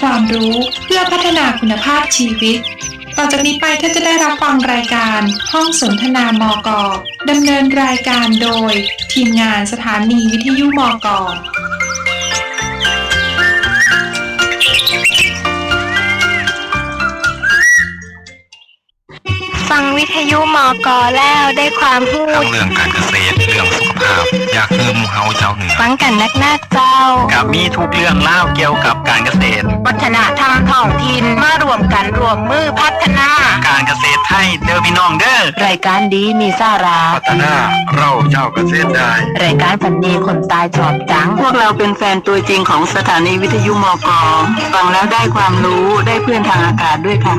ความรู้เพื่อพัฒนาคุณภาพชีวิต ต่อจากนี้ไปท่านจะได้รับฟังรายการห้องสนทนามกดำเนินรายการโดย ทีมงานสถานีวิทยุมกฟังวิทยุมอกอแล้วได้ความรู้ทั้งเรื่องการเกษตรเรื่องสุขภาพ อยากคือหมูเฮาเจ้าเหนือฟังกันนักหน้าเจ้ากับมีทุกเรื่องเล่าวเกี่ยวกับ การเกษตร วัฒนธรรมท้องถิ่นมารวมกันรวมมือพัฒนา การเกษตรไทยเด้อพี่น้องเด้อรายการดีมีสาระพัฒนาเราเจ้าเกษตรได้ รายการฝันดีคนตายจอบจัง พวกเราเป็นแฟนตัวจริงของสถานีวิทยุมอกอฟังแล้วได้ความรู้ได้เพื่อนทางอากาศด้วยค่ะ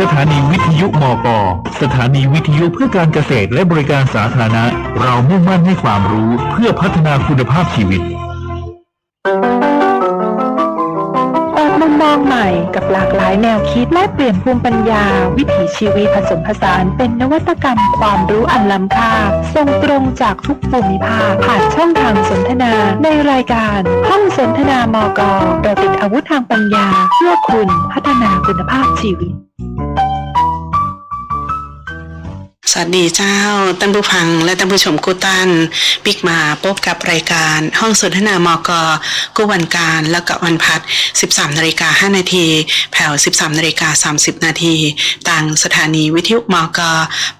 สถานีวิทยุมกสถานีวิทยุเพื่อการเกษตรและบริการสาธารณะ เรามุ่งมั่นให้ความรู้เพื่อพัฒนาคุณภาพชีวิต เปิดมุมมองใหม่กับหลากหลายแนวคิดและเปลี่ยนภูมิปัญญา วิถีชีวิตผสมผสานเป็นนวัตกรรมความรู้อันล้ำค่าส่งตรงจากทุกภูมิภาคผ่านช่องทางสนทนา ในรายการ ห้องสนทนามกเราติดอาวุธทางปัญญา เพื่อคุณพัฒนาคุณภาพชีวิต สวัสดีเจ้าท่านผู้ฟังและท่านผู้ชมกู้ตันปิกมาพบกับรายการห้องสนทนามกกู้วันการแล้วก็วันพัด 13นาฬิกา5นาทีแผ่ว 13นาฬิกา30นาทีต่างสถานีวิทยุมก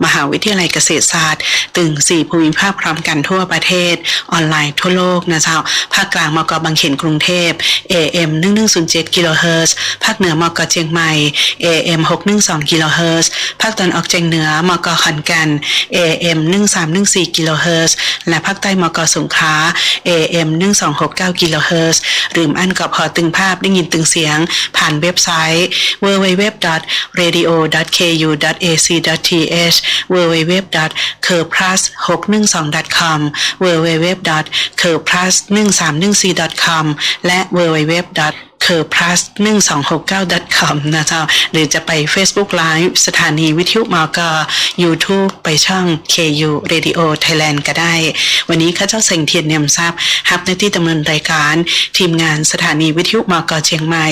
มหาวิทยาลัยเกษตรศาสตร์ ตึง 4 ภูมิภาคพร้อมกันทั่วประเทศ ออนไลน์ทั่วโลกนะเจ้าภาคกลางมกบางเขนกรุงเทพ AM 1107กิโลเฮิรตซ์ภาคเหนือมกเชียงใหม่ AM 612กิโลเฮิรตซ์ภาคตะวันออกเฉียงเหนือมกขอนก่น AM 1314กิโลเฮิรตซ์และภาคใต้มกสงขลา AM 1269กิโลเฮิรตซ์หรืออันก็พอตึงภาพได้ยินตึงเสียง ผ่านเว็บไซต์ www.radio.ku.ac.th www.curplus612.com www.curplus1314.com และ www. C u r plus 1269 com นะเจ้าหรือจะไป Facebook Live สถานีวิทยุมอกอ YouTube ไปช่อง KU Radio Thailand ก็ได้ วันนี้ข้าเจ้าเสงเทียนเนียมทราบฮับในที่ดำเนินรายการ ทีมงานสถานีวิทยุมอกอเชียงใหม่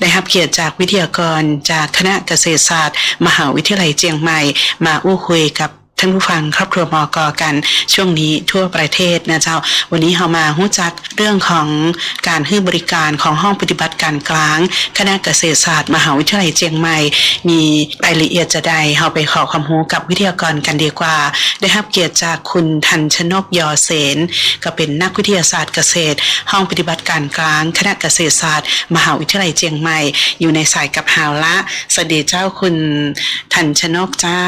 ได้รับเกียรติจากวิทยากรจากคณะเกษตรศาสตร์ มหาวิทยาลัยเชียงใหม่ มาอู้คุยกับ ท่านผู้ฟังครอบครัวมอกอกันช่วงนี้ทั่วประเทศนะเจ้า วันนี้เรามาหู้จักเรื่องของการให้บริการของห้องปฏิบัติการกลาง คณะเกษตรศาสตร์ มหาวิทยาลัยเชียงใหม่ มีรายละเอียดจะใดเราไปขอความรู้กับวิทยากรกันดีกว่า ได้รับเกียรติจากคุณทันชนกยอเสนก็เป็นนักวิทยาศาสตร์เกษตร ห้องปฏิบัติการกลาง คณะเกษตรศาสตร์ มหาวิทยาลัยเชียงใหม่ อยู่ในสายกับหาวละสวัสดีเจ้าคุณทันชนกเจ้า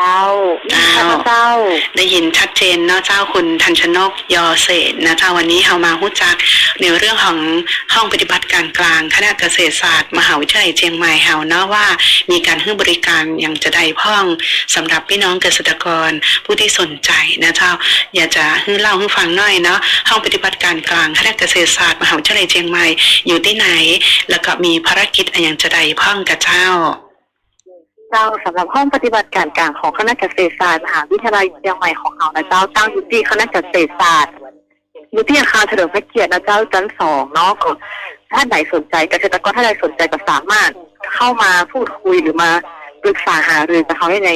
เจ้าเจ้าเจ้า ได้ยินชัดเจนเนาะเจ้าคุณทันชนกยอเศษนะเจ้าวันนี้เรามาพูดจักในเรื่องของห้องปฏิบัติการกลางคณะเกษตรศาสตร์ มหาวิทยาลัยเชียงใหม่เฮาเนาะว่า มีการให้บริการอย่างจะได้พ่องสำหรับพี่น้องเกษตรกรผู้ที่สนใจนะเจ้าอยากจะให้เล่าให้ฟังหน่อยเนาะห้องปฏิบัติการกลางคณะเกษตรศาสตร์มหาวิทยาลัยเชียงใหม่อยู่ที่ไหน แล้วก็มีภารกิจอะไรอย่างจะได้พ่องกับเจ้า เจ้าสำหรับห้องปฏิบัติการกลางของคณะเกษตรศาสตร์มหาวิทยาลัยเชียงใหม่ของเรานะเจ้าตั้งอยู่ที่คณะเกษตรศาสตร์อยู่ที่อาคารเฉลิมพระเกียรตินะเจ้าชั้นสองเนาะก็ท่านไหนสนใจเกษตรกรท่านใดสนใจก็สามารถเข้ามาพูดคุยหรือมาปรึกษาหารือกับเขาได้ใน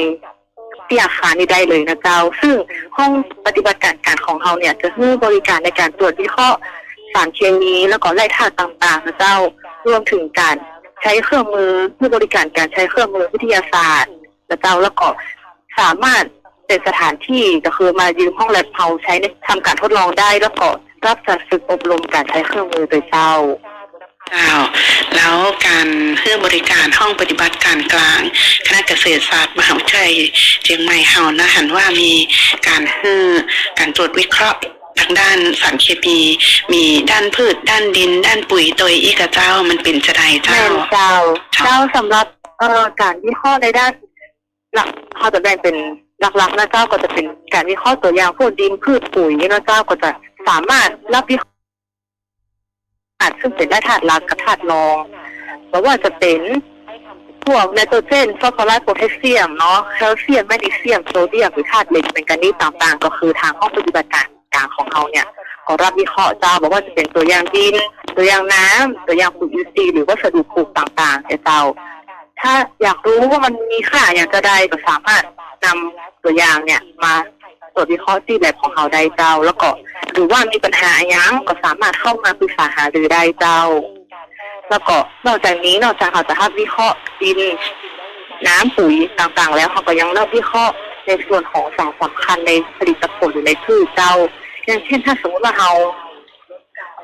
ที่อาคารนี้ได้เลยนะเจ้า ซึ่งห้องปฏิบัติการกลางของเราเนี่ย จะให้บริการในการตรวจวิเคราะห์สารเคมีแล้วก็ไล่ธาตุต่างๆนะเจ้ารวมถึงการ ใช้เครื่องมือเพื่อบริการการใช้เครื่องมือวิทยาศาสตร์และเจ้าแล้วก็สามารถเป็นสถานที่ก็คือมายืมห้องแลบเฮาใช้ในทำการทดลองได้แล้วก็รับจัดฝึกอบรมการใช้เครื่องมือโดยเจ้าเจ้าแล้วการให้บริการห้องปฏิบัติการกลางคณะเกษตรศาสตร์มหาวิทยาลัยเชียงใหม่เฮานะหันว่ามีการให้การตรวจวิเคราะห์ ทางด้านสารเคมีมีด้านพืช ด้านดิน ด้านปุ๋ยโดยอีกกับเจ้ามันเป็นจะไดแม่เจ้านเจ้า เจ้าสำหรับเอ่อการวิเคราะห์ในด้าน หลักเขาจะแบ่งเป็นหลักๆนะเจ้าก็จะเป็นการวิเคราะห์ตัวอย่างพวกดินพืชปุ๋ยนะเจ้าก็จะสามารถรับวิเคราะห์อาจซึ่งเป็นได้ธาตุหลักกับธาตุรองเพราะว่าจะเป็นพวกไนโตรเจนฟอสฟอรัสโพแทสเซียมเนาะแคลเซียมแมกนีเซียมโซเดียมหรือธาตุเหล็กเป็นกันนี่ต่างๆ ก็คือทางห้องปฏิบัติการ กลางของเขาเนี่ยก็รับวิเคราะห์เจ้าบอกว่าจะเป็นตัวอย่างดิน ตัวอย่างน้ำตัวอย่างปุ๋ยอินทรีย์หรือวัสดุปลูกต่างๆเจ้า ถ้าอยากรู้ว่ามันมีค่าอย่างจะใดก็สามารถนำตัวอย่างเนี่ยมาตรวจวิเคราะห์ที่แลบของเราได้เจ้า แล้วก็หรือว่ามีปัญหาอยังก็สามารถเข้ามาปรึกษาหารือได้เจ้า แล้วก็นอกจากนี้นอกจากเขาจะทำวิเคราะห์ดินน้ำปุ๋ยต่างๆ แล้วเขาก็ยังเริ่มวิเคราะห์ในส่วนของสารสำคัญในผลิตผลหรือในพืชเจ้า อย่างเช่นถ้าสมมติว่าเรา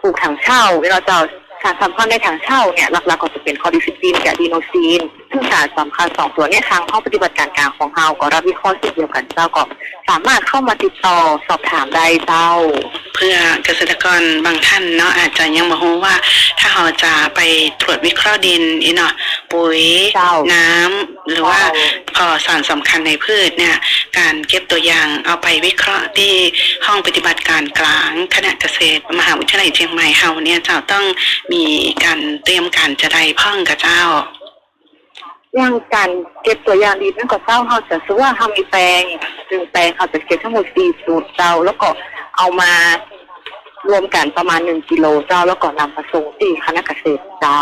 ปลูกถังเช่าเวลาจะสารสำคัญในถังเช่าเนี่ยหลักๆก็จะเป็นคอร์ดิซิปินกับดีโนซีน ซึ่งสารสำคัญสองตัวเนี้ทางห้องปฏิบัติการกลางของเราก็รับวิเคราะห์เช่นเดียวกันเจ้าก็สามารถเข้ามาติดต่อสอบถามได้เจ้า เพื่อเกษตรกรบางท่านเนาะอาจจะยังบ่รู้ว่า ถ้าเราจะไปตรวจวิเคราะห์ดินอีเนาะปุ๋ยเจ้าน้ำหรือว่าพอสารสำคัญในพืชเนี่ย การเก็บตัวอย่างเอาไปวิเคราะห์ที่ห้องปฏิบัติการกลางคณะเกษตรมหาวิทยาลัยเชียงใหม่เฮาเนี่ยเจ้าต้องมีการเตรียมการจะได้พ่องกับเจ้า อย่างการเก็บตัวอย่างดินนั่นก็เจ้าเขาจะซื้อว่าเขามีแปลงซึ่งแปลงเขาจะเก็บทั้งหมดสี่สูตรเจ้า แล้วก็เอามารวมกันประมาณหนึ่งกิโลเจ้า แล้วก็นำมาส่งที่คณะเกษตรเจ้า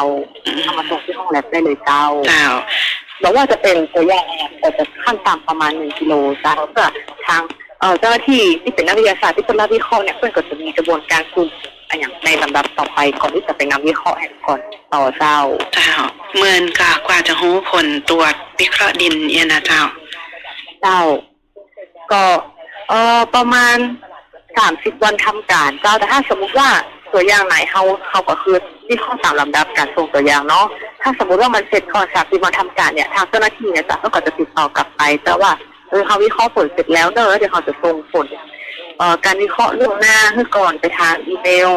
เอามาส่งที่ห้องแลบได้เลยเจ้าเจ้าบอกว่าจะเป็นตัวอย่างเนี่ยแต่จะขั้นต่ำประมาณหนึ่งกิโลจ้าแล้วก็ทางเอ่อเจ้าหน้าที่ที่เป็นนักวิทยาศาสตร์ที่เป็นรับวิเคราะห์เนี่ยเพื่อนก็จะมีกระบวนการคุม อันอย่างในลำดับต่อไปก่อนที่จะไปนำวิเคราะห์แห่งก่อนต่อเจ้าเจ้าเมื่อนกกว่าจะรู้ผลตรวจวิเคราะห์ดินเนี่ยนะเจ้า เจ้า ก็เอ่อประมาณสามสิบวันทำการเจ้าแต่ถ้าสมมุติว่าตัวอย่างไหนเขาเขาก็คือที่ข้อตามลำดับการส่งตัวอย่างเนาะถ้าสมมุติว่ามันเสร็จก่อนสามสิบวันทำการเนี่ยทางเจ้าหน้าที่เนี่ยจะก็จะติดต่อกลับไป แต่ว่าเออเขาวิเคราะห์ผลเสร็จแล้วเนอะเดี๋ยวเขาจะส่งผลเอ่อ การวิเคราะห์ล่วงหน้าให้ก่อนไปทางอีเมล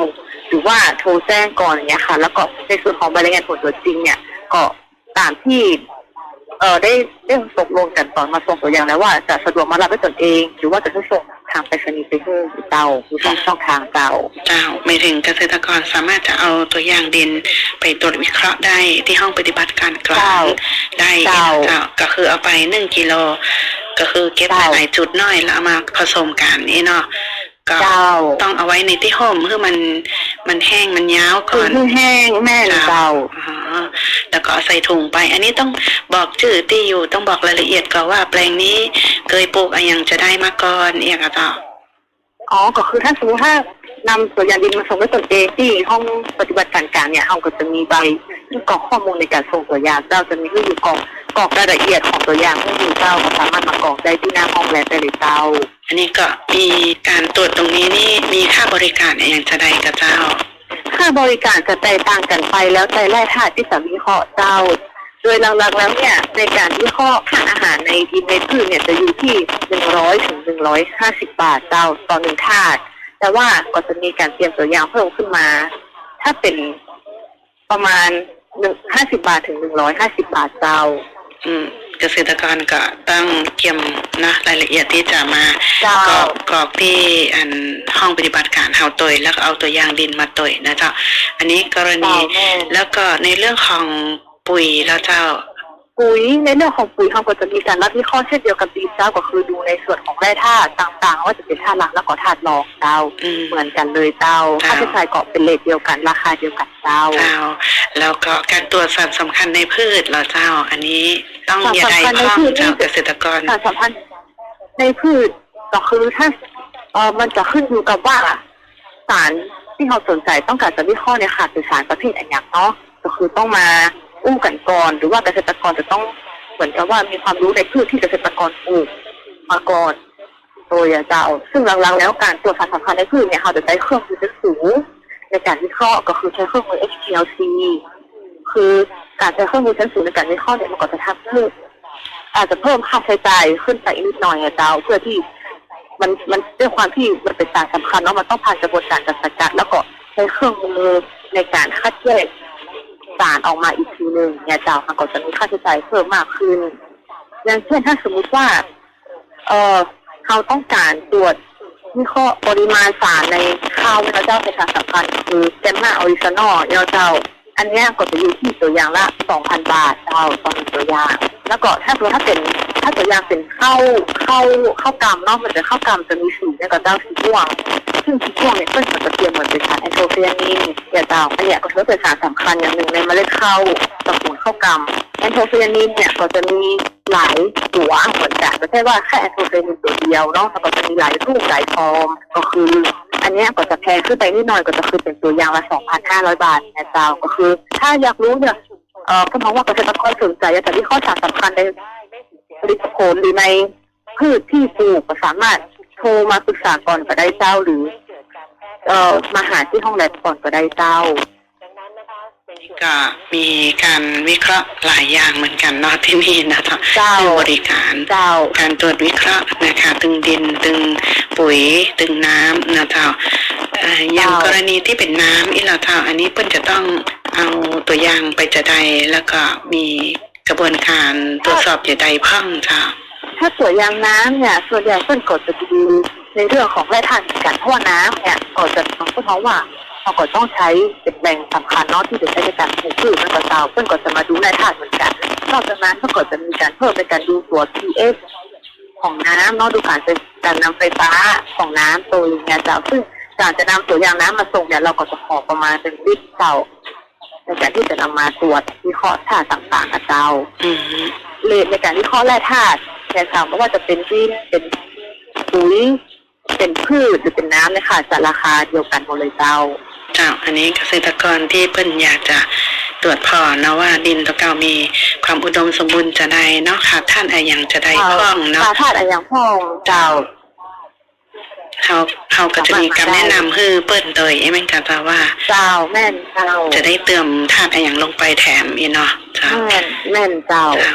หรือว่าโทรแจ้งก่อนอย่างเงี้ยค่ะ แล้วก็ในส่วนของใบรายงานผลตัวจริงเนี่ย ก็ตามที่เออได้ได้ตกลงกันตอนมาส่งตัวอย่างแล้วว่าจะสะดวกมารับด้วยตนเอง หรือว่าจะให้ส่งทางไปรษณีย์ไปให้เจ้ามีสองช่องทางเจ้าเจ้าไม่ถึงเกษตรกรสามารถจะเอาตัวอย่างดินไปตรวจวิเคราะห์ได้ที่ห้องปฏิบัติการกลางเจ้าได้เจ้าเจ้าก็คือเอาไปหนึ่งกิโล ก็คือเก็บเจ้าหลายๆจุดน้อยแล้วเอามาผสมกันนี่เนาะก็เจ้า ต้องเอาไว้ในที่ห่มเพื่อมันมันแห้งมันยาวคืก่ออนที่แห้งแม่นเจ้า อ๋อแล้วก็เอาใส่ถุงไป อันนี้ต้องบอกชื่อที่อยู่ต้องบอกรายละเอียดก่อนว่าแปลงนี้เคยปลูกอะไรยังจะได้มาก่อนเอียกอะเจ้า อ๋อ ก็คือถ้าสมมติถ้า นำตัวอย่างดินมาส่งด้วยตนเองที่ห้องปฏิบัติการกลางเนี่ยห้องก็จะมีใบกรอกข้อมูลในการส่งตัวอย่างเจ้าจะมีที่อยู่กรอกกรอกรายละเอียดของตัวอย่างให้ดูเจ้าก็สามารถมากรอกได้ที่หน้าห้องแลบได้เลยเจ้า อันนี้ก็มีการตรวจตรงนี้นี่มีค่าบริการอะไรยังจะได้กับเจ้า ค่าบริการจะแตกต่างกันไปแล้วแต่แร่ธาตุที่จะวิเคาะเจ้าโดยหลักๆแล้วเนี่ยในการวิเคราะห์ค่าอาหารในดินในพืชเนี่ยจะอยู่ที่หนึ่งร้อยถึงหนึ่งร้อยห้าสิบบาทเจ้าต่อหนึ่งธาตุ แต่ว่าก็จะมีการเตรียมตัวอย่างเพิ่มขึ้นมา ถ้าเป็นประมาณหนึ่งห้าสิบาทถึงหนึ่งร้อยห้าสิบาทเจ้า อืมเกษตรกรก็ต้องเตรียมนะรายละเอียดที่จะมาเจ้ากรอกกรอกที่อันห้องปฏิบัติการเฮาตยแล้วก็เอาตัวอย่างดินมาตยนะเจ้า อันนี้กรณีเจ้าแม่แล้วก็ในเรื่องของปุ๋ยแล้วเจ้า ปุ๋ยในเรื่องของปุ๋ยเขาก็จะมีการรับวิเคราะห์เช่นเดียวกับปีเจ้าก็คือดูในส่วนของแร่ธาตุต่างๆ ว่าจะเป็นธาตุหลักแล้วก็ธาตุรองเจ้าอืมเหมือนกันเลยเจ้าเจ้าค่าใช้จ่ายก็เป็นเลทเดียวกันราคาเดียวกันเจ้าเจ้าแล้วก็การตรวจสารสำคัญในพืชเหรอเจ้า อันนี้ต้องสารอย่าใดสำคัญในข้องพืชเจ้านี่เกษตรกรสารสัมพันธ์ในพืชก็คือถ้าเออมันจะขึ้นอยู่กับว่าสารที่เราสนใจต้องการจะวิเคราะห์เนี่ยค่ะคือสารประเภทอะไรอย่างเนาะก็คือต้องมา อู้กันก่อนหรือว่าเกษตรกรจะต้องเหมือนกับว่ามีความรู้ในพืชที่เกษตรกรปลูกมาก่อนโดยเจ้า ซึ่งหลังๆแล้วการตรวจสารสำคัญในพืชเนี่ยเขาจะใช้เครื่องมือชั้นสูงในการวิเคราะห์ก็คือใช้เครื่องมือ HPLC คือการใช้เครื่องมือชั้นสูงในการวิเคราะห์เนี่ยมันก็จะทำให้อาจจะเพิ่มค่าใช้จ่ายขึ้นไปนิดหน่อยเจ้าเพื่อที่มันมันด้วยความที่มันเป็นสารสำคัญเนาะมันต้องผ่านกระบวนการการสกัดแล้วก็ใช้เครื่องมือในการคัดแยก สารออกมาอีกทีหนึ่งเนี่ยเจ้ามันก็จะมีค่าใช้จ่ายเพิ่มมากขึ้น อย่างเช่นถ้าสมมุติว่า เออเขาต้องการตรวจวิเคราะห์ปริมาณสารในข้าวเนี่ยเจ้าเป็นสารสำคัญคือเจมมาออริจินอลเนี่ยเจ้า อันนี้ก็จะอยู่ที่ตัวอย่างละสองพันบาทเจ้าต่อนตัวอย่าง แล้วก็ถ้าตัวถ้าเป็นถ้าตัวอย่างเป็นเข้าวข้าวข้าวกำเนาะมันจะเข้าวกำจะมีสีเนี่ยก็เจ้าสีม่วงซึ่งสีม่วงเนี่ยเพิ่นก็จะเตรียมเหมือนเป็นสารแอนโทไซยนินเนี่ยเจ้าอันเนี้ยก็ถือเป็นสารสำคัญอย่างหนึ่งในเมล็ดข้าวตระกูลข้าวกำแอนโทไซยนินเนี่ยก็จะมีหลายตัวเหมือนกันไม่ใช่ว่าแค่แอนโทไซยนินตัวเดียวเนาะมันก็จะมีหลายรูปหลายฟอร์มก็คืออันนี้ก็จะแพงขึ้นไปนิดหน่อยก็จะคือเป็นตัวอย่างละ 2,500 บาทนะเจ้าก็คือ ถ้าอยากรู้เนี่ย เอ่อก็มองว่าเกษตรกรสนใจอยากจะวิเคราะห์สารสำคัญในผลิตผลหรือในพืชที่ปลูกก็สามารถโทรมาปรึกษาก่อนก็ได้เจ้าหรือ เอ่อมาหาที่ห้องแลบก่อนก็ได้เจ้าก็มีการวิเคราะห์หลายอย่างเหมือนกันเนาะที่นี่นะคะเจ้าซึ่งบริการเจ้าการตรวจวิเคราะห์นะคะตึงดินตึงปุ๋ยตึงน้ำนะเจ้าเอ่ออย่างเจ้ากรณีที่เป็นน้ำอีเราเจ้าอันนี้เปิ้นจะต้อง เอาตัวอย่างไปจะใดแล้วก็มีกระบวนการตรวจสอบจะใดพ่องจ้าถ้าตัวยางน้ำเนี่ยส่วนใหญ่เพิ่นก็จะดูในเรื่องของแร่ธาตุเหมือนกันเพราะว่าน้ำเนี่ยก็จะต้องเพราะว่าเราก็ต้องใช้เป็นแหล่งสำคัญเนาะที่จะใช้ในการปลูกพืชมันก็เจ้าเพิ่นก็จะมาดูแร่ธาตุเหมือนกันนอกจากนั้นเพิ่นก็จะมีการเพิ่มในการดูตัว pH ของน้ำเนาะดูการเป็นการนำไฟฟ้าของน้ำตัวอย่างเงี้ยเจ้าซึ่งการจะนำตัวยางน้ำมาส่งเนี่ยเราก็จะขอประมาณเป็นลิตรเจ้า ในการที่จะนำมาตรวจวิเคราะห์ธาตุต่างๆนะเจ้าอืมเลทในการวิเคราะห์แร่ธาตุเนี่ยค่ะไม่ว่าจะเป็นดินเป็นปุ๋ยเป็นพืชหรือเป็นน้ำเนี่ยค่ะจะราคาเดียวกันหมดเลยเจ้าเจ้าอันนี้เกษตรกรที่เปิ้นอยากจะตรวจพอนะว่าดินตัวเก่ามีความอุดมสมบูรณ์จะใดเนาะค่ะท่านอะไรอย่างจะใดพ่องเนาะค่าธาตุอะไรอย่างพ่องเจ้า เขาเขาก็จะมีการแนะนำให้เปิ้นโดยไอ้แม่นกะว่าว่าเจ้าแม่นเจ้าจะได้เติมธาตุอะไรอย่างลงไปแถมอีเนาะเจ้าแม่นแม่นเจ้าเจ้า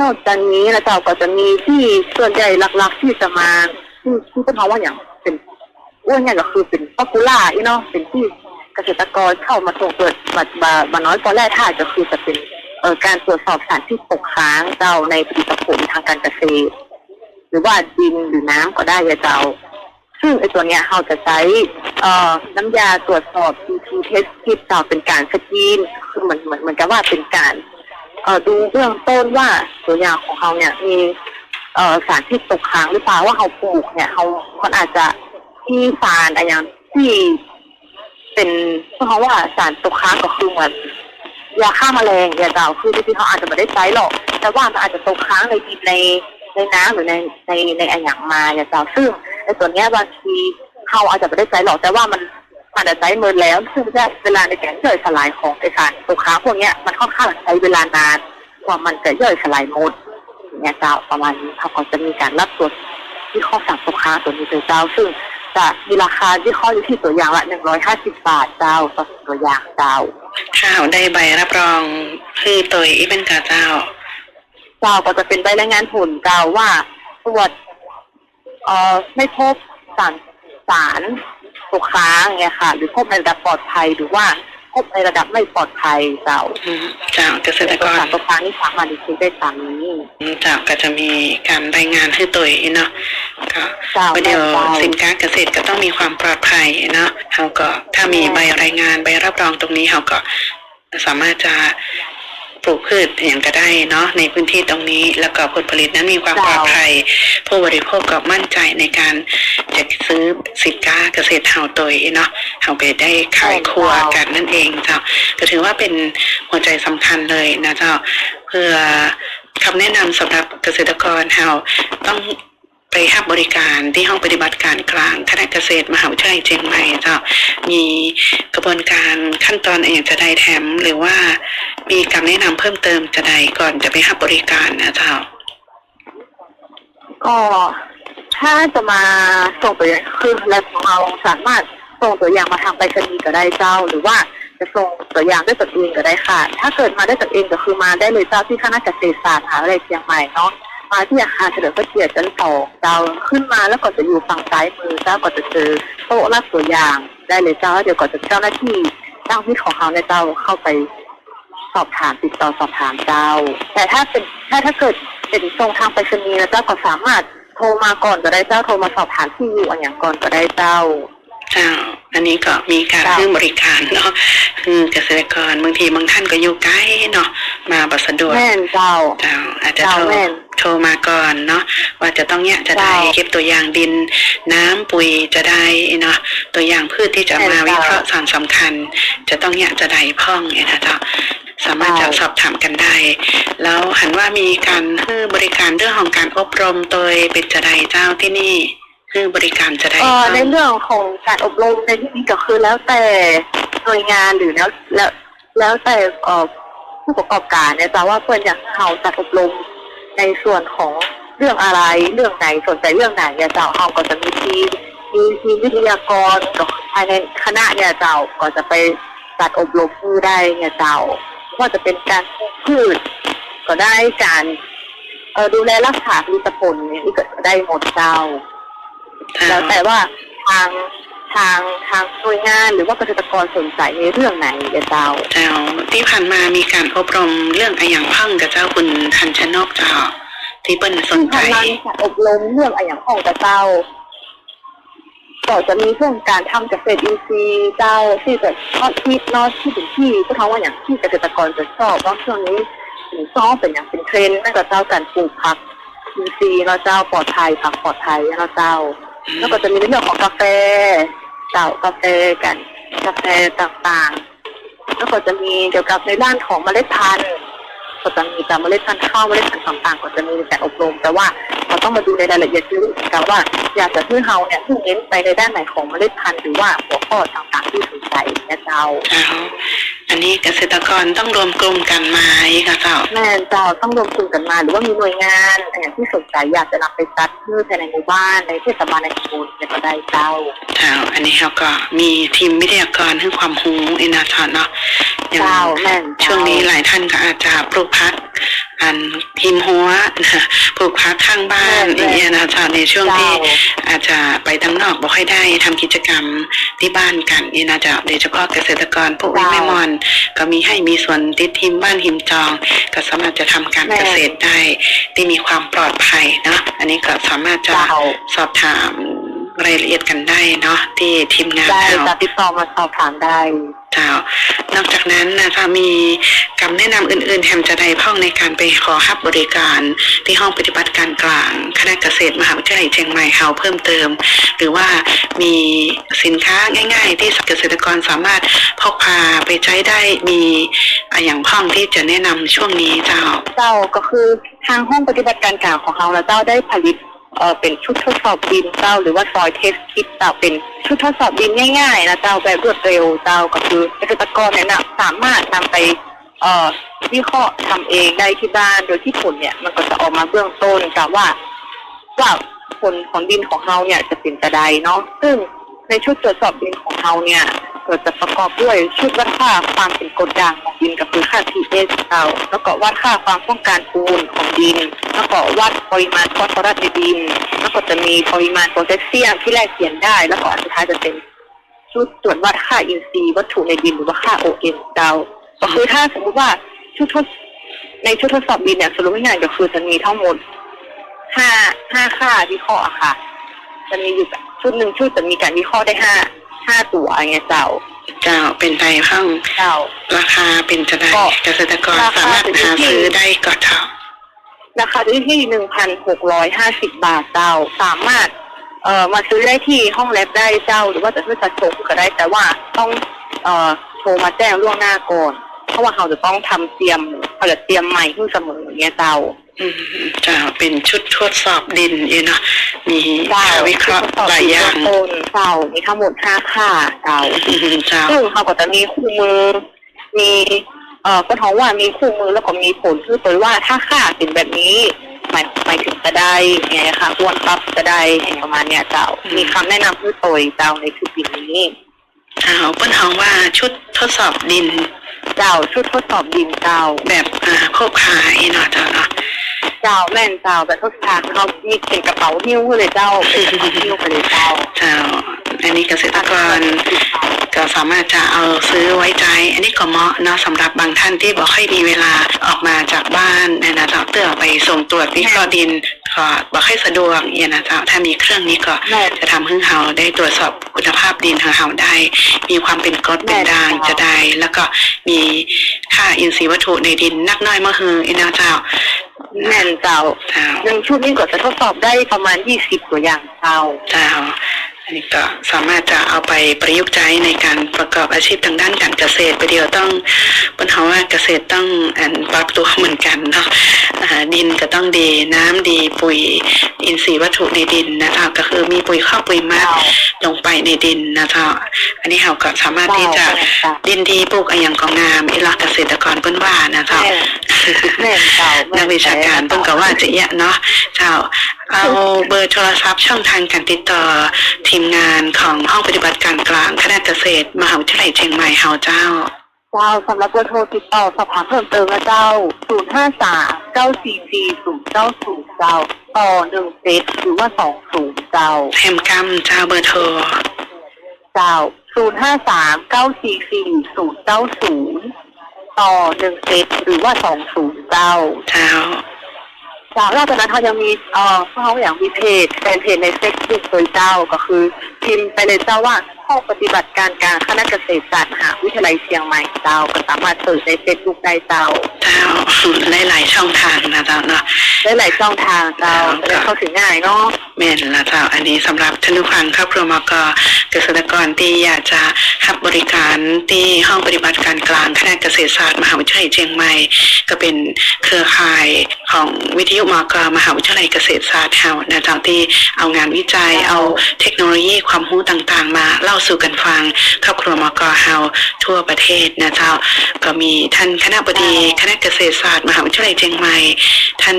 นอกจากนี้แล้วเจ้าก็จะมีที่ส่วนใหญ่หลักๆที่จะมาที่ที่เป็นเพราะว่าอย่างเป็นอ้วนเนี่ยก็คือเป็นป๊อปปูล่าอีเนาะเป็นที่เกษตรกรเข้ามาส่งเปิดมามามาน้อยตอนแรกท่าตุก็คือจะเป็นเอ่อการตรวจสอบสารที่ตกค้างเจ้าในผลิตผลทางการเกษตร หรือว่าดินหรือน้ำก็ได้อะเจ้า ซึ่งไอตัวเนี้ยเราจะใช้เอ่อน้ำยาตรวจสอบ CT test ที่เจ้าเป็นการสกรีนคือเหมือนเหมือนเหมือนกับว่าเป็นการเอ่อดูเบื้องต้นว่าตัวยาของเขาเนี่ยมีเอ่อสารพิษตกค้างหรือเปล่าว่าเขาปลูกเนี่ยเขามันอาจจะที่สารอะไรอย่างที่เป็นเพราะว่าสารตกค้างก็คือเหมือนยาฆ่าแมลงเนี่ยเจ้าคือจริงๆเขาอาจจะไม่ได้ใช้หรอก แต่ว่ามันอาจจะตกค้างในดินใน ในน้ำหรือในในในอะไรอย่างมาเนี่ยเจ้าซึ่งในส่วนนี้บางทีเขาอาจจะไม่ได้ใช้หรอกแต่ว่ามันมันอาจจะใช้เมินแล้ว ซึ่งเวลาในการย่อยสลายของไอสารตกค้างพวกเนี้ยมันค่อนข้างใช้เวลานานกว่ามันจะย่อยสลายหมดอย่างเนี่ยเจ้าประมาณนี้เขาก็จะมีการรับตรวจที่ข้อสั่งตกค้างตัวนี้โดยเจ้า ซึ่งจะมีราคาที่ข้ออยู่ที่ตัวอย่างละหนึ่งร้อยห้าสิบบาทเจ้าต่อตัวอย่างเจ้าข้าวได้ใบรับรองคือตัวอีเป็นกะเจ้า เจ้าก็จะเป็นใบรายงานผลเจ้าว่าตรวจเอ่อไม่พบสารสารตกค้างเนี่ยค่ะ หรือพบในระดับปลอดภัยหรือว่าพบในระดับไม่ปลอดภัยเจ้าอืมเจ้าเกษตรกตัวรสารตกค้างนี่สามารถดีเช็คได้ตามนี้เจ้าก็จะมีการรายงานให้ตัวอีเนาะก็เจ้าประเดี๋ยวเจ้าสินค้าเกษตรก็ต้องมีความปลอดภัยเนาะเขาก็ถ้ามีใบรายงานใบรับรองตรงนี้เขาก็สามารถจะ ปลูกพืชอย่างก็ได้เนาะในพื้นที่ตรงนี้ แล้วก็ผลผลิตนั้นมีความปลอดภัย ผู้บริโภคก็มั่นใจในการจะซื้อสินค้าเกษตรเฮาโดยเนาะเฮาไปได้ขายครัวกันนั่นเองเจ้าก็ถือว่าเป็นหัวใจสำคัญเลยนะเจ้าเพื่อคำแนะนำสำหรับเกษตรกรเฮาต้อง ไปให้บริการที่ห้องปฏิบัติการกลางคณะเกษตรมหาวิทยาลัยเชียงใหม่เจ้ามีกระบวนการขั้นตอนอะไรอย่างจะได้แถม หรือว่ามีคำแนะนำเพิ่มเติมจะได้ก่อนจะไปให้บริการนะเจ้าก็ถ้าจะมาส่งตัวอย่างคือแลบของเราสามารถส่งตัวอย่างมาทางไปรษณีย์ก็ได้เจ้า หรือว่าจะส่งตัวอย่างด้วยตนเองก็ได้ค่ะ ถ้าเกิดมาได้ตนเองก็คือมาได้เลยเจ้าที่คณะเกษตรศาสตร์มหาวิทยาลัยเชียงใหม่เนาะ มาที่อาคารเฉลิมพระเกียรติชั้นสองเจ้าขึ้นมาแล้วก็จะอยู่ฝั่งซ้ายมือเจ้าก็จะเจอโต๊ะรับตัวอย่างได้เลยเจ้าแล้วเดี๋ยวก็จะเจ้าหน้าที่เจ้าที่ของเขาในยเจ้าเข้าไปสอบถามติดต่อสอบถามเจ้า แต่ถ้าเป็นถ้าถ้าเกิดเป็นตรงทางไปรษณีย์นะเจ้าก็สามารถโทรมาก่อนก็ได้เจ้าโทรมาสอบถามที่อยู่อันอย่างก่อนก็ได้เจ้าเจ้าอันนี้ก็มีการเจ้าให้บริการเนาะคือเกษตรกรบางทีบางท่านก็อยู่ใกล้เนาะมาบัสะดวกแม่นเจ้าเจ้าอาจจะเจ้าโทรแม่น โทรมาก่อนเนาะว่าจะต้องเนี่ยจะได้เจ้าเก็บตัวอย่างดินน้ำปุ๋ยจะได้เนาะตัวอย่างพืชที่จะแม่นมาเจ้าวิเคราะห์สารสำคัญ จะต้องเนี่ยจะได้พ่องเนี่ยนะเจ้าสามารถจะเจ้าสอบถามกันได้ แล้วหันว่ามีการให้บริการเรื่องของการอบรมโดยเป็นจะได้เจ้าที่นี่คือบริการจะได้เอ่อเจ้าในเรื่องของการอบรมในที่นี้ก็คือแล้วแต่หน่วยงานหรือแล้วแล้วแล้วแต่เอ่อผู้ประกอบการเนี่ยจ้าว่าเพื่อนอยากให้เราจัดอบรม ในส่วนของเรื่องอะไรเรื่องไหนสนใจเรื่องไหนเนี่ยเจ้าเราก็จะมีทีมมีทีมวิทยากรกับภายในคณะเนี่ยเจ้าก็จะไปจัดอบรมมือได้เนี่ยเจ้าว่าจะเป็นการปลูกพืชก็ได้การเอ่อดูแลรักษาผลิตผลเนี่ยนี่ก็ได้หมดเจ้า แล้วแต่ว่าทาง ทางทางหน่วยงาน หรือว่าเกษตรกรสนใจในเรื่องไหนเดี๋ยวเจ้า เจ้าที่ผ่านมามีการอบรมเรื่องอะไรอย่างพ่องกับเจ้าคุณทันชนกเจ้า ที่เปิ้นสนใจทางนั้นค่ะอบรมเรื่องอะไรอย่างของกับเจ้าก็จะมีเรื่องการทำเกษตรอินทรีย์เจ้าที่แบบทอดทิศนอตที่ถึงที่ก็ท้องว่าอย่างที่เกษตรกรจะชอบว่าช่วงนี้ถึงซ้อเป็นอย่างเป็นเทรนด์นั่นก็เจ้าการปลูกผักอินทรีย์เนาะเจ้าปลอดภัยผักปลอดภัยเนาะเจ้า แล้วก็จะมีเรื่องของกาแฟเจ้ากาแฟกัน กาแฟต่างๆ แล้วก็จะมีเกี่ยวกับในด้านของเมล็ดพันธุ์ก็จะมีการเมล็ดพันธุ์ข้าวเมล็ดพันธุ์ต่างๆ ก็จะมีการอบรม แต่ว่าเราต้องมาดูในรายละเอียดลึกกันว่า อยากจะให้เราเนี่ยมุ่งเน้นไปในด้านไหนของเมล็ดพันธุ์หรือว่าหัวข้อต่างๆที่สนใจนะเจ้า อันนี้เกษตรกรต้องรวมกลุ่มกันมาอีกค่ะเจ้าแม่เจ้าต้องรวมกลุ่มกันมา หรือว่ามีหน่วยงานอย่างที่สนใจอยากจะนำไปจัดพืชภายในหมู่บ้านในเทศบาลในตำบลเนี่ยก็ได้เจ้าเจ้าอันนี้เขาก็มีทีมวิทยากรให้ความรู้อินาทอนเนาะอย่างเจ้าแม่นเจ้าช่วงนี้หลายท่านก็อาจจะปลูกพัก อันหิมหัวนะปลูกพักข้างบ้านอย่างเงี้ยนะเจ้าในช่วงที่เจ้าอาจจะไปตั้งนอกบ่ค่อยได้ทำกิจกรรมที่บ้านกันนี่นะเจ้าโดยเฉพาะเกษตรกรพวกวิแม่มอน ก็มีให้มีส่วนติดทีมบ้านหิมจอง ก็สามารถจะทำการแม่เกษตรได้ ที่มีความปลอดภัยเนาะอันนี้ก็สามารถจะเจ้าสอบถามรายละเอียดกันได้เนาะที่ทีมงานได้เราจะติดต่อมาสอบถามได้ เจ้า นอกจากนั้นนะคะมีคำแนะนำอื่น ๆ แถมจะได้พ่องในการไปขอรับบริการที่ห้องปฏิบัติการกลาง คณะเกษตรมหาวิทยาลัยเชียงใหม่เฮาเพิ่มเติม หรือว่ามีสินค้าง่าย ๆ ที่เกษตรกรสามารถพกพาไปใช้ได้มีอย่างพ่องที่จะแนะนำช่วงนี้เจ้า เจ้าก็คือทางห้องปฏิบัติการกลางของเราแล้วเจ้าได้ผลิต เออเป็นชุดทดสอบดินเจ้า หรือว่าซอยเทสคิดเจ้าเป็นชุดทดสอบดินง่ายๆนะเจ้าแบบรวดเร็วเจ้าก็คือเกษตรกรเนี่ยนะสามารถนำไปเอ่อวิเคราะห์ทำเองได้ที่บ้านโดยที่ผลเนี่ยมันก็จะออกมาเบื้องต้นจ้าว่าว่าผลของดินของเราเนี่ยจะเป็นกระไดเนาะซึ่งในชุดตรวจสอบดินของเราเนี่ย ก็จะประกอบด้วยชุดวัดค่าความเป็นกรดด่างของดินก็คือค่า pH เราแล้วก็วัดค่าความต้องการปูนของดิน แล้วก็วัดปริมาณฟอสฟอรัสในดิน แล้วก็จะมีปริมาณโพแทสเซียมที่แลกเปลี่ยนได้ แล้วก็อันสุดท้ายจะเป็นชุดตรวจวัดค่าอินทรีย์วัตถุในดินหรือว่าค่า OM เราก็คือถ้าสมมติว่าชุดทดในชุดทดสอบดินเนี่ยสรุปง่ายๆก็คือจะมีทั้งหมดห้าห้าค่าวิเคราะห์อะค่ะ จะมีอยู่ชุดหนึ่งชุดจะมีการวิเคราะห์ได้ห้า ห้าตัวอย่างเงี้ยเจ้า เจ้าเป็นไปพ่องเจ้า ราคาเป็นจะได้ก็เกษตรกรราคาสามารถหาซื้อได้ก็เท่า ราคาอยู่ที่หนึ่งพันหกร้อยห้าสิบบาทเจ้า สามารถ เอ่อมาซื้อได้ที่ห้องแลบได้เจ้า หรือว่าจะซื้อจัดส่งก็ได้แต่ว่าต้องเอ่อโทรมาแจ้งล่วงหน้าก่อนเพ ราะว่าเราจะต้องทำเตรียมเขาจะเตรียมใหม่ขึ้นเสมออย่างเงี้ยเจ้าอืมเจ้าเป็นชุดทดสอบดินอยู่เนาะมีเจ้าค่าวิเคราะห์หลายอย่างต้นเจ้ามีทั้งหมดห้าค่าเจ้าเจ้าซึ่งเขาก็จะมีคู่มือ มีเอ่อก็ท้องว่ามีคู่มือแล้วก็มีผลคือเผยว่าถ้าค่าเป็นแบบนี้หมายหมายถึงจะได้ไงคะควรปรับจะได้ประมาณเนี้ยเจ้า มีคำแนะนำคือตัวเจ้าในชุดดินนี้เจ้าเปิ้นท้องว่าชุดทดสอบดิน เจ้าชุดทดสอบดินเจ้าแบบอ่าโคบขายเนาะเจ้าเนาะเจ้าแม่นเจ้าแบบทดสอบเขามีเป็นกระเป๋าหิ้วเลยเจ้าเป็นกระเป๋าหิ้วไปเลยเจ้าเจ้า อันนี้เกษตรกรก็สามารถจะเอาซื้อไว้ใจ อันนี้ก็เหมาะเนาะสำหรับบางท่านที่บอกให้มีเวลาออกมาจากบ้านนะนะเจ้าเตื้อไปส่งตรวจวิเคราะห์ดินก็บอกให้สะดวกเนี่ยนะเจ้าถ้ามีเครื่องนี้ก็แม่จะทำให้เราได้ตรวจสอบคุณภาพดินของเราได้ มีความเป็นกรดเป็นด่างจะได้ แล้วก็มีค่าอินทรีย์วัตถุในดินนักน้อยมากคืออินาเจ้าแม่นเจ้าเจ้าหนึ่งชุดนี้ก็จะทดสอบได้ประมาณยี่สิบตัวอย่างเจ้าเจ้าอั นนี้ก็สามารถจะเอาไปประยุกต์ใช้ในการประกอบอาชีพทางด้านการเกษตรไปเดียวต้องปัญหาว่าเกษตรต้องอันปรับตัวเหมือนกันเนาะอ่าดินก็ต้องดีน้ำดีปุ๋ยอินทรีย์วัตถุในดินนะคะก็คือมีปุ๋ยข้าวปุ๋ยหมักเจ้าลงไปในดินนะคะอันนี้เราก็สามารถที่จะเจ้าดินดีปลูกอะไรอย่างก็งามอีหลักเกษตรกรเปิ้นว่านะคะแม่แม่นเจ้านักวิชาการเพิ่งก็ว่าจะเยอะเนาะเจ้า เอาเบอร์โทรศัพท์ช่องทางการติดต่อทีมงานของห้องปฏิบัติการกลางคณะเกษตร มหาวิทยาลัยเชียงใหม่เฮาเจ้า เจ้าสำหรับเบอร์โทรติดต่อสอบถามเพิ่มเติมนะเจ้า 0 5 3 9 4 4 0 9 0เจ้าต่อหนึ่งเซตหรือว่าสองศูนย์เจ้าเทมกัมเจ้าเบอร์โทร เจ้า 0 5 3 9 4 4 0 9 0 ต่อหนึ่งเซตหรือว่าสองศูนย์เจ้า เจ้า จากนอกจากนั้นเขายังมีเอ่อเขาอย่างมีเพจแฟนเพจในเฟซบุ๊กโดยเจ้าก็คือ พิมพ์ไปเลยเจ้าว่า ห้องปฏิบัติการกลางคณะเกษตรศาสตร์มหาวิทยาลัยเชียงใหม่เจ้าก็สามารถเสิร์ชในเฟซบุ๊กได้เจ้าเจ้าหลายๆช่องทางนะเจ้าเนาะได้หลายช่องทางเจ้าจะได้เข้าถึงง่ายเนาะแม่นละเจ้าอันนี้สำหรับท่านผู้ฟังครอบครัวมกเกษตรกรที่อยากจะรับบริการที่ห้องปฏิบัติการกลางคณะเกษตรศาสตร์มหาวิทยาลัยเชียงใหม่ ก็เป็นเครือข่ายของวิทยุมกมหาวิทยาลัยเกษตรศาสตร์เฮานะเจ้าที่เอางานวิจัยเอาเทคโนโลยีความรู้ต่างๆ มาเล่าสู่กันฟัง ครอบครัวมกเฮาทั่วประเทศนะเจ้า ก็มีท่านคณะบดีคณะเกษตรศาสตร์มหาวิทยาลัยเชียงใหม่ ท่าน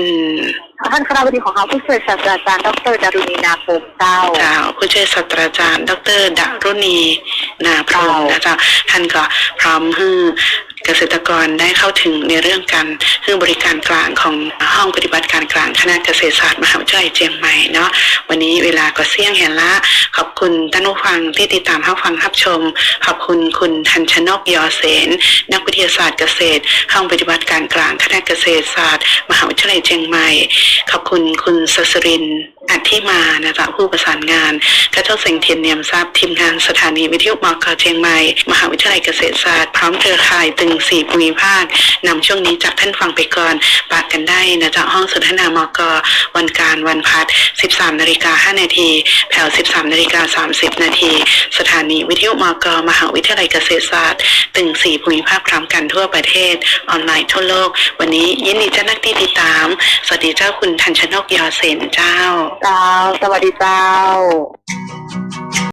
ท่านคณะบดีของเขาผู้ช่วยศาสตราจารย์ดรดารุณีนาคมเจ้าเจ้าผู้ช่วยศาสตราจารย์ ดรดารุณีนาพรหมนะเจ้าท่านก็พร้อมให้ เกษตรกรได้เข้าถึงในเรื่องการให้บริการกลางของห้องปฏิบัติการกลางคณะเกษตรศาสตร์มหาวิทยาลัยเชียงใหม่เนาะวันนี้เวลาก็เสี่ยงเห็นละ ขอบคุณท่านผู้ฟังที่ติดตามรับฟังรับชม ขอบคุณคุณทันชนกยอเสนนักวิทยาศาสตร์เกษตร ห้องปฏิบัติการกลางคณะเกษตรศาสตร์ มหาวิทยาลัยเชียงใหม่ ขอบคุณคุณสสรินอัธที่มานะจ๊ะผู้ประสานงานกระเจ้าเสงเทียนเนียมทรัพย์ทีมงานสถานีวิทยุมอกเชียงใหม่ มหาวิทยาลัยเกษตรศาสตร์พร้อมเครือข่ายตึงสี่ภูมิภาคนำช่วงนี้จากท่านฟังไปก่อนปากกันได้นะจ๊ะห้องสนทนามกวันการวันพัด13นาฬิกา5นาทีแผ่ว13นาฬิกา30นาทีสถานีวิทยุมกมหาวิทยาลัยเกษตรศาสตร์ตึงสี่ภูมิภาคพร้อมกันทั่วประเทศ ออนไลน์ทั่วโลก วันนี้ยินดีเจ้านักที่ติดตาม สวัสดีเจ้าคุณทันชนกยอเสนเจ้าเจ้าสวัสดีเจ้า